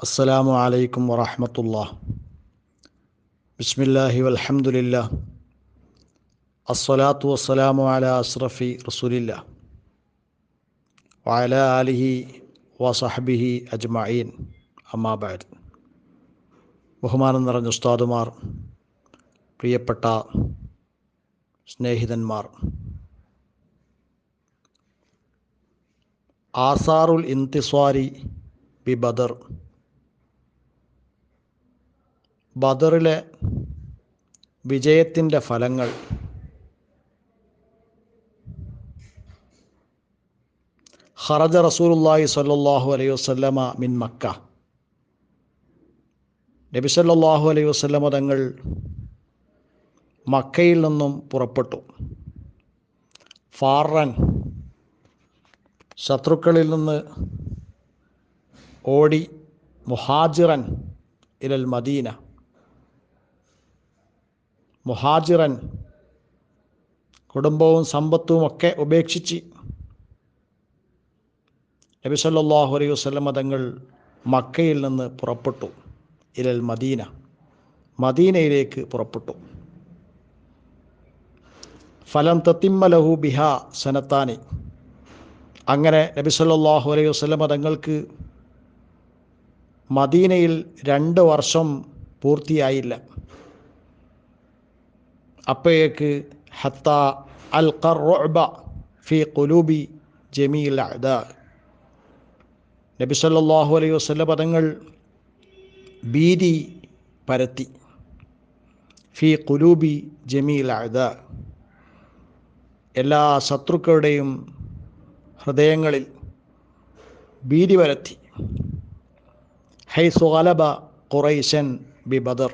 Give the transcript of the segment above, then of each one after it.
അസ്സലാമു അലൈക്കും വറഹമത്തുള്ള ബിസ്മില്ലാഹി വൽഹംദുലില്ല അസ്സലാത്തു വസ്സലാമു അല അസ്റഫി റസൂലില്ല വഅല ആലിഹി വസഹബിഹി അജ്മഈൻ അമ്മാബാദ് ബഹുമാനം നിറഞ്ഞ ഉസ്താദുമാർ പ്രിയപ്പെട്ട സ്നേഹിതന്മാർ ആസാറുൽ ഇന്തിസ്വാരി ബി ബദർ ബദറിലെ വിജയത്തിന്റെ ഫലങ്ങൾ. ഖറജ റസൂലുല്ലാഹി സല്ലാഹു അലൈഹി വസല്ലമ മിൻ മക്ക. നബി സല്ലാഹു അലൈഹി വസല്ലമ തങ്ങൾ മക്കയിൽ നിന്നും പുറപ്പെട്ടു. ഫാറൻ ശത്രുക്കളിൽ നിന്ന് ഓടി മുഹാജിറൻ ഇലൽ മദീന. മുഹാജിറൻ കുടുംബവും സമ്പത്തും ഒക്കെ ഉപേക്ഷിച്ച് നബി സല്ലല്ലാഹു അലൈഹി വസല്ലമ തങ്ങൾ മക്കയിൽ നിന്ന് പുറപ്പെട്ടു. ഇരൽ മദീന. മദീനയിലേക്ക് പുറപ്പെട്ടു. ഫലം തത്തിമ്മലഹു ബിഹ സനത്താനി. അങ്ങനെ നബി സല്ലല്ലാഹു അലൈഹി വസല്ലമ തങ്ങൾക്ക് മദീനയിൽ രണ്ട് വർഷം പൂർത്തിയായില്ല. അപ്പോഴേക്ക് ഹത്ത അൽ ഖർബ ഫി കുലൂബി ജമീൽ അദ നബി സല്ലല്ലാഹു അലൈഹി വസല്ലം പദങ്ങൾ ഭീതി പരത്തി. ഫി കുലൂബി ജമീൽ അദ എല്ലാ ശത്രുക്കളുടെയും ഹൃദയങ്ങളിൽ ഭീതി പരത്തി. ഹൈ ഗലബ ഖുറൈശൻ ബി ബദർ.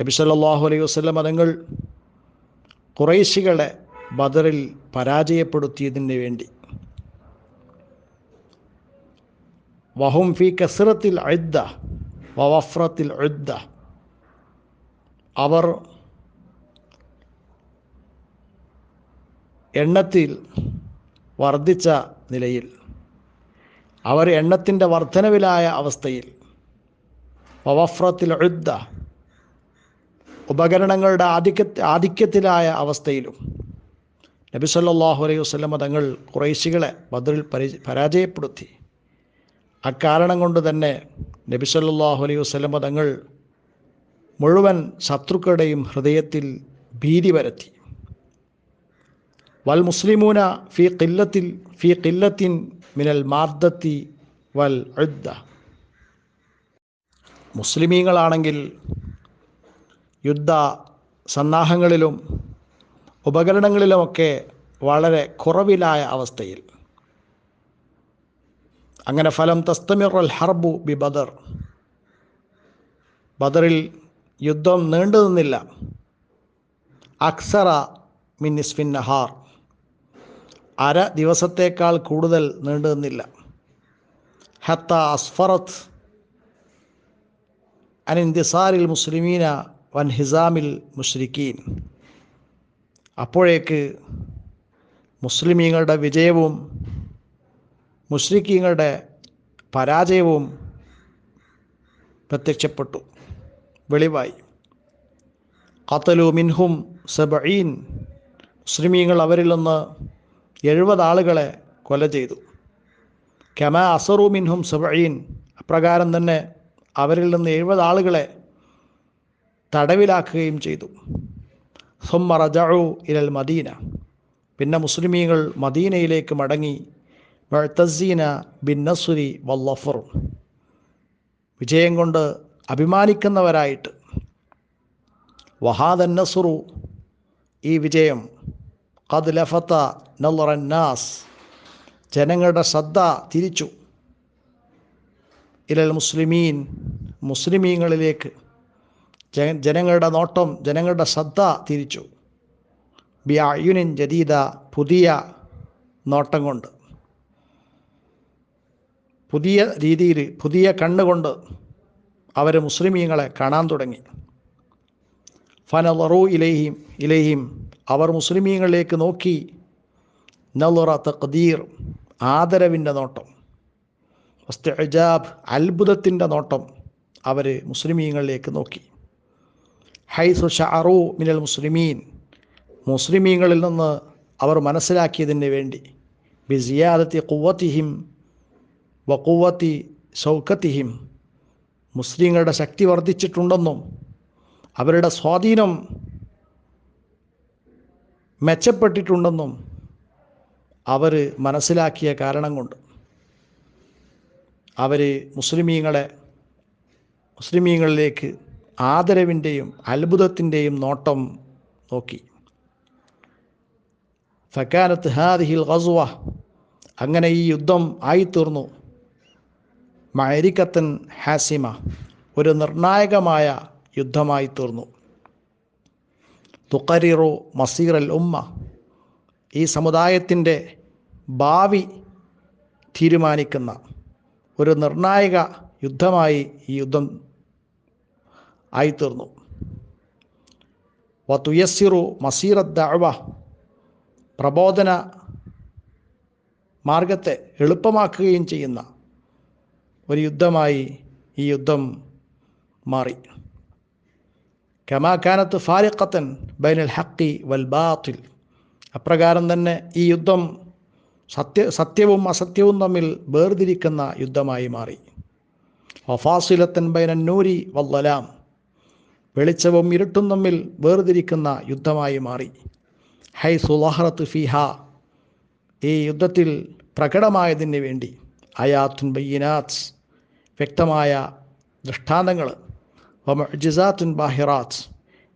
നബി സല്ലല്ലാഹു അലൈഹി വസ്ലം മതങ്ങൾ കുറേശികളെ ബദറിൽ പരാജയപ്പെടുത്തിയതിന് വേണ്ടി. വഹും ഫി കസറത്തിൽ അഴുദ്ദ വഫ്രത്തിൽ അഴുദ്ദ അവർ എണ്ണത്തിൽ വർദ്ധിച്ച നിലയിൽ അവർ എണ്ണത്തിന്റെ വർധനവിലായ അവസ്ഥയിൽ വവഫ്രത്തിൽ അഴുദ്ദ ഉപകരണങ്ങളുടെ ആധിക്യ ആധിക്യത്തിലായ അവസ്ഥയിലും നബി സല്ലാഹു അലൈഹി വസല്ലമ തങ്ങൾ കുറേശികളെ ബദറിൽ പരി പരാജയപ്പെടുത്തി. അക്കാരണം കൊണ്ട് തന്നെ നബി സല്ലാഹു അലൈഹി വസ്ലമ തങ്ങൾ മുഴുവൻ ശത്രുക്കളുടെയും ഹൃദയത്തിൽ ഭീതി പരത്തി. വൽ മുസ്ലിമൂന ഫി കില്ലത്തിൽ ഫി കില്ലത്തിൻ മിനൽ മാർദ്ദത്തി വൽ ഉദ്ദ. മുസ്ലിമീങ്ങളാണെങ്കിൽ യുദ്ധ സന്നാഹങ്ങളിലും ഉപകരണങ്ങളിലുമൊക്കെ വളരെ കുറവിലായ അവസ്ഥയിൽ. അങ്ങനെ ഫലം തസ്തമിറുൽ ഹർബു ബി ബദർ. ബദറിൽ യുദ്ധം നീണ്ടു നിന്നില്ല. അക്സറ ഹാർ നഹാർ. അര ദിവസത്തേക്കാൾ കൂടുതൽ നീണ്ടു നിന്നില്ല. ഹത്ത അസ്ഫറത്ത് അനിന്തിസാരിൽ മുസ്ലിമീന വൻ ഹിസാമിൽ മുഷ്രിക്കീൻ അപ്പോഴേക്ക് മുസ്ലിമീങ്ങളുടെ വിജയവും മുഷ്രിക്കീങ്ങളുടെ പരാജയവും പ്രത്യക്ഷപ്പെട്ടു. വെളിവായി. ഖത്തലു മിൻഹും സബീൻ മുസ്ലിമീങ്ങൾ അവരിൽ നിന്ന് എഴുപത് ആളുകളെ കൊല ചെയ്തു. കെമ അസറു മിൻഹും സബീൻ അപ്രകാരം തന്നെ അവരിൽ നിന്ന് എഴുപത് ആളുകളെ തടവിലാക്കുകയും ചെയ്തു. സുമ്മ റജഉ ഇലൽ മദീന പിന്നെ മുസ്ലിമീങ്ങൾ മദീനയിലേക്ക് മടങ്ങി മഴത്തസീന ബിൻ നസുരി വല്ലഫറും വിജയം കൊണ്ട് അഭിമാനിക്കുന്നവരായിട്ട്. വഹാദൻ നസുറു ഈ വിജയം. ഖദ് ലഫത്ത നല്ലറന്നാസ് ജനങ്ങളുടെ ശ്രദ്ധ തിരിച്ചു. ഇലൽ മുസ്ലിമീൻ മുസ്ലിമീങ്ങളിലേക്ക് ജനങ്ങളുടെ നോട്ടം ജനങ്ങളുടെ ശ്രദ്ധ തിരിച്ചു. ബി അയുനിൻ ജദീദ പുതിയ നോട്ടം കൊണ്ട്. പുതിയ രീതിയിൽ പുതിയ കണ്ണുകൊണ്ട് അവർ മുസ്ലിമീങ്ങളെ കാണാൻ തുടങ്ങി. ഫനറു ഇലഹിം ഇലഹിം അവർ മുസ്ലിമീങ്ങളിലേക്ക് നോക്കി. നലുറ തഖദീർ ആദരവിന്റെ നോട്ടം. വസ്തുജാബ് അത്ഭുതത്തിന്റെ നോട്ടം അവർ മുസ്ലിമീങ്ങളിലേക്ക് നോക്കി. ഹൈസു ഷാറു മിനൽ മുസ്ലിമീൻ. മുസ്ലിമീങ്ങളിൽ നിന്ന് അവർ മനസ്സിലാക്കിയതിന് വേണ്ടി. ബിസിയാദത്തി കുവത്തിഹിം വക്കുവത്തി സൗക്കത്തിഹിം മുസ്ലിങ്ങളുടെ ശക്തി വർദ്ധിച്ചിട്ടുണ്ടെന്നും അവരുടെ സ്വാധീനം മെച്ചപ്പെട്ടിട്ടുണ്ടെന്നും അവർ മനസ്സിലാക്കിയ കാരണം കൊണ്ട്. അവർ മുസ്ലിമീങ്ങളെ മുസ്ലിമീങ്ങളിലേക്ക് ആദരവിന്റെയും അത്ഭുതത്തിന്റെയും നോട്ടം നോക്കി. ഫക്കാനത്ത് ഹാദിഹിൽ ഗസ്വ. അങ്ങനെ ഈ യുദ്ധം ആയിത്തീർന്നു. മരിക്കത്തൻ ഹാസിമ ഒരു നിർണായകമായ യുദ്ധമായി തീർന്നു തുക്കറിറു മസീർ അൽ ഉമ്മ. ഈ സമുദായത്തിന്റെ ഭാവി തീരുമാനിക്കുന്ന ഒരു നിർണായക യുദ്ധമായി ഈ യുദ്ധം ആയിത്തീർന്നു. വത്തുയസ്സിറു മസീറദ്ദഅവ പ്രബോധന മാർഗത്തെ എളുപ്പമാക്കുകയും ചെയ്യുന്ന ഒരു യുദ്ധമായി ഈ യുദ്ധം മാറി. കമാക്കാനത്ത് ഫാരിഖത്തൻ ബൈനൽ ഹക്കി വൽ ബാത്തിൽ അപ്രകാരം തന്നെ ഈ യുദ്ധം സത്യ സത്യവും അസത്യവും തമ്മിൽ വേർതിരിക്കുന്ന യുദ്ധമായി മാറി. വഫാസിലത്തൻ ബൈനൻ നൂരി വല്ലലാം വെളിച്ചവും ഇരുട്ടും തമ്മിൽ വേർതിരിക്കുന്ന യുദ്ധമായി മാറി. ഹൈ സുലഹറത്ത് ഫിഹ ഈ യുദ്ധത്തിൽ പ്രകടമായതിന് വേണ്ടി അയാത്തുൻ ബയ്യനാത്ത് വ്യക്തമായ ദൃഷ്ടാന്തങ്ങൾ ജിസാത്തുൻ ബാഹിറാത്ത്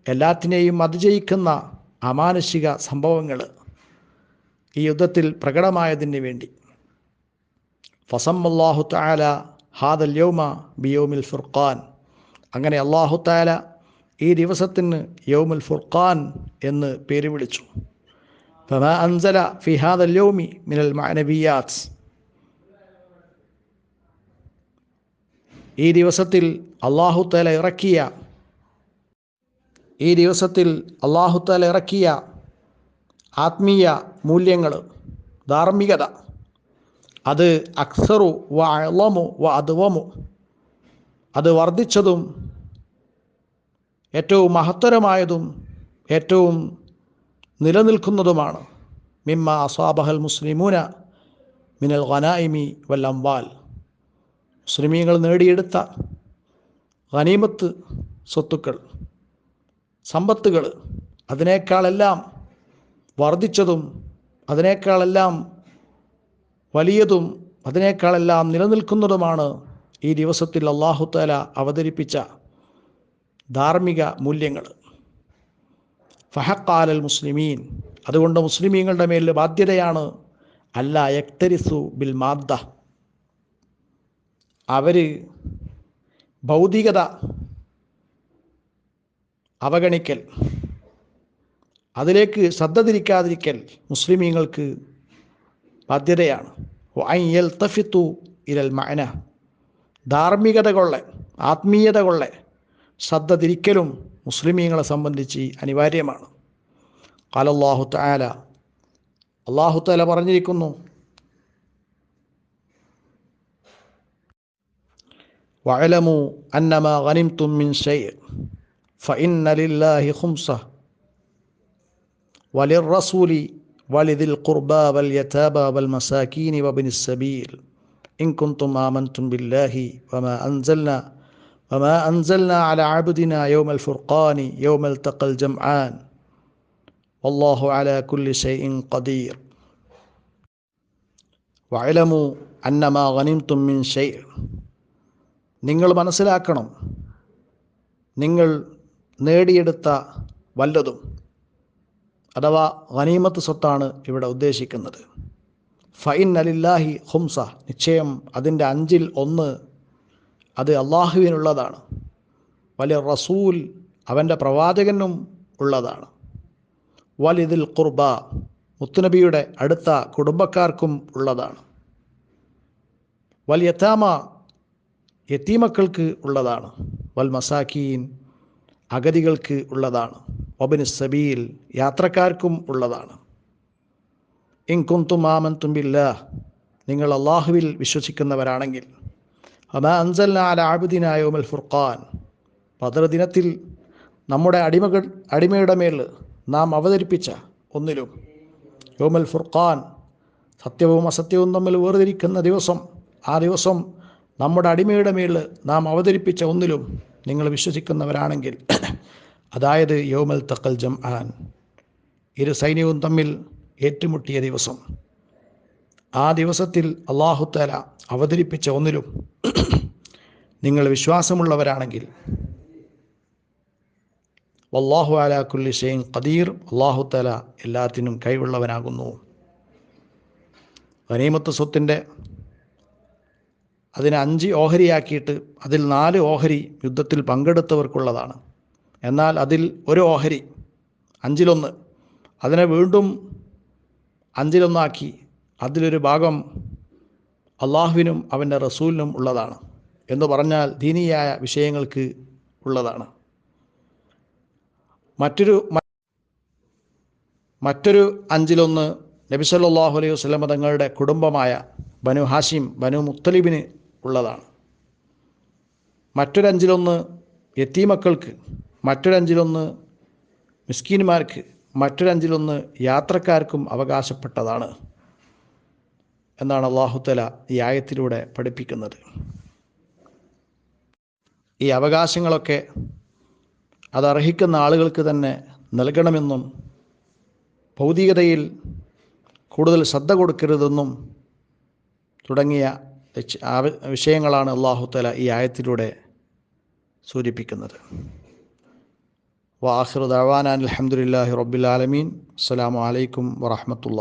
എല്ലാത്തിനെയും അതിജയിക്കുന്ന അമാനുഷിക സംഭവങ്ങൾ ഈ യുദ്ധത്തിൽ പ്രകടമായതിന് വേണ്ടി. ഫസമ്മല്ലാഹു താല ഹാദൽ യൗമ ബിയോമിൽ ഫുർഖാൻ. അങ്ങനെ അള്ളാഹു താല ഈ ദിവസത്തിന് യൗമുൽ ഫുർഖാൻ എന്ന് പേര് വിളിച്ചു. അൻസല ഫി ഹാദൽ യൗമി മിനൽ ഈ ദിവസത്തിൽ അള്ളാഹു തല ഇറക്കിയ ഈ ദിവസത്തിൽ അള്ളാഹു തല ഇറക്കിയ ആത്മീയ മൂല്യങ്ങൾ ധാർമ്മികത അത് അക്സറു വ അളമു വ അത് വർദ്ധിച്ചതും ഏറ്റവും മഹത്തരമായതും ഏറ്റവും നിലനിൽക്കുന്നതുമാണ്. മിമ്മ അസ്വാബഹൽ മുസ്ലിമൂന മിനൽ ഖനായിമി വൽ അംവാൽ. മുസ്ലിമീങ്ങൾ നേടിയെടുത്ത ഖനീമത്ത് സ്വത്തുക്കൾ സമ്പത്തുകൾ അതിനേക്കാളെല്ലാം വർദ്ധിച്ചതും അതിനേക്കാളെല്ലാം വലിയതും അതിനേക്കാളെല്ലാം നിലനിൽക്കുന്നതുമാണ് ഈ ദിവസത്തിൽ അള്ളാഹുത്താല അവതരിപ്പിച്ച ധാർമ്മിക മൂല്യങ്ങൾ. ഫഹക്കാലൽ മുസ്ലിമീൻ. അതുകൊണ്ട് മുസ്ലിമീങ്ങളുടെ മേലിൽ ബാധ്യതയാണ് അല്ല എക്തരിസു ബിൽ മാദ്ദ. അവർ ഭൗതികത അവഗണിക്കൽ. അതിലേക്ക് ശ്രദ്ധ തിരിക്കാതിരിക്കൽ മുസ്ലിമീങ്ങൾക്ക് ബാധ്യതയാണ്. ഐ തഫിത്തു ഇരൽ മഅന. ധാർമ്മികത ആത്മീയതകളെ ശ്രദ്ധ തിരിക്കലും മുസ്ലിമീങ്ങളെ സംബന്ധിച്ച് അനിവാര്യമാണ്. കാല അള്ളാഹു താല അള്ളാഹു താല പറഞ്ഞിരിക്കുന്നു വഅലമു أنما غنمتم من شيء فإن لله خمسة وللرسول ولذي القربى واليتامى والمساكين وابن السبيل إن كنتم آمنتم بالله وما أنزلنا وما أنزلنا على عبدنا يوم الفرقان يوم التقى الجمعان والله على كل شيء قدير وعلموا أن ما غنمتم من شيء നിങ്ങൾ മനസ്സിലാക്കണം നിങ്ങൾ നേടിയെടുത്ത വല്ലതും അഥവാ ഗനീമത്ത് സ്വത്താണ് ഇവിടെ ഉദ്ദേശിക്കുന്നത് ഫൈൻ അലില്ലാഹി ഹുംസ നിശ്ചയം അതിൻ്റെ അഞ്ചിൽ ഒന്ന് അത് അള്ളാഹുവിനുള്ളതാണ് വലിയ റസൂൽ അവന്റെ പ്രവാചകനും ഉള്ളതാണ്. വലിദിൽ ഖുർബ മുത്തുനബിയുടെ അടുത്ത കുടുംബക്കാർക്കും ഉള്ളതാണ്. വൽ യത്താമ യത്തീമക്കൾക്ക് ഉള്ളതാണ്. വൽ മസാക്കീൻ അഗതികൾക്ക് ഉള്ളതാണ്. ഒബിന് സബീൽ യാത്രക്കാർക്കും ഉള്ളതാണ്. ഇൻകുന്തും ആമൻ തുമ്പില്ല നിങ്ങൾ അള്ളാഹുവിൽ വിശ്വസിക്കുന്നവരാണെങ്കിൽ അമാ അൻസൽ അല ആബിദിനായോമൽ ഫുർഖാൻ. നമ്മുടെ അടിമകൾ അടിമയുടെ മേൽ നാം അവതരിപ്പിച്ച ഒന്നിലും യോമൽ ഫുർഖാൻ സത്യവും അസത്യവും തമ്മിൽ വേർതിരിക്കുന്ന ദിവസം ആ ദിവസം നമ്മുടെ അടിമയുടെ മേൽ നാം അവതരിപ്പിച്ച ഒന്നിലും നിങ്ങൾ വിശ്വസിക്കുന്നവരാണെങ്കിൽ അതായത് യോമൽ തക്കൽ ജം ആൻ ഇരു സൈന്യവും തമ്മിൽ ഏറ്റുമുട്ടിയ ദിവസം. ആ ദിവസത്തിൽ അള്ളാഹുത്തല അവതരിപ്പിച്ച ഒന്നിലും നിങ്ങൾ വിശ്വാസമുള്ളവരാണെങ്കിൽ വല്ലാഹു അലാക്കുല്ലി കുല്ലി ഷെയ്ൻ ഖദീർ അള്ളാഹു തല എല്ലാത്തിനും കൈവുള്ളവനാകുന്നു ഗനീമത്ത് സ്വത്തിന്റെ അതിനെ അഞ്ച് ഓഹരിയാക്കിയിട്ട് അതിൽ നാല് ഓഹരി യുദ്ധത്തിൽ പങ്കെടുത്തവർക്കുള്ളതാണ്. എന്നാൽ അതിൽ ഒരു ഓഹരി അഞ്ചിലൊന്ന് അതിനെ വീണ്ടും അഞ്ചിലൊന്നാക്കി അതിലൊരു ഭാഗം അള്ളാഹുവിനും അവന്റെ റസൂലിനും ഉള്ളതാണ് എന്ന് പറഞ്ഞാൽ ദീനീയായ വിഷയങ്ങൾക്ക് ഉള്ളതാണ്. മറ്റൊരു മറ്റൊരു അഞ്ചിലൊന്ന് നബി സല്ലല്ലാഹു അലൈഹി വസ്ലമ തങ്ങളുടെ കുടുംബമായ ബനു ഹാഷിം ബനു മുത്തലിബിന് ഉള്ളതാണ്. മറ്റൊരഞ്ചിലൊന്ന് യത്തീമക്കൾക്ക് മറ്റൊരഞ്ചിലൊന്ന് മിസ്കീന്മാർക്ക് മറ്റൊരഞ്ചിലൊന്ന് യാത്രക്കാർക്കും അവകാശപ്പെട്ടതാണ്. എന്നാണ് അള്ളാഹുത്തല ഈ ആയത്തിലൂടെ പഠിപ്പിക്കുന്നത്. ഈ അവകാശങ്ങളൊക്കെ അതർഹിക്കുന്ന ആളുകൾക്ക് തന്നെ നൽകണമെന്നും ഭൗതികതയിൽ കൂടുതൽ ശ്രദ്ധ കൊടുക്കരുതെന്നും തുടങ്ങിയ വിഷയങ്ങളാണ് അള്ളാഹുത്തല ഈ ആയത്തിലൂടെ സൂചിപ്പിക്കുന്നത്. വാഹിർ ദവാനാൻ അലഹമുല്ലാഹി റബ്ബുലാലമീൻ അസ്സാം വലൈക്കും വറഹമത്തുള്ള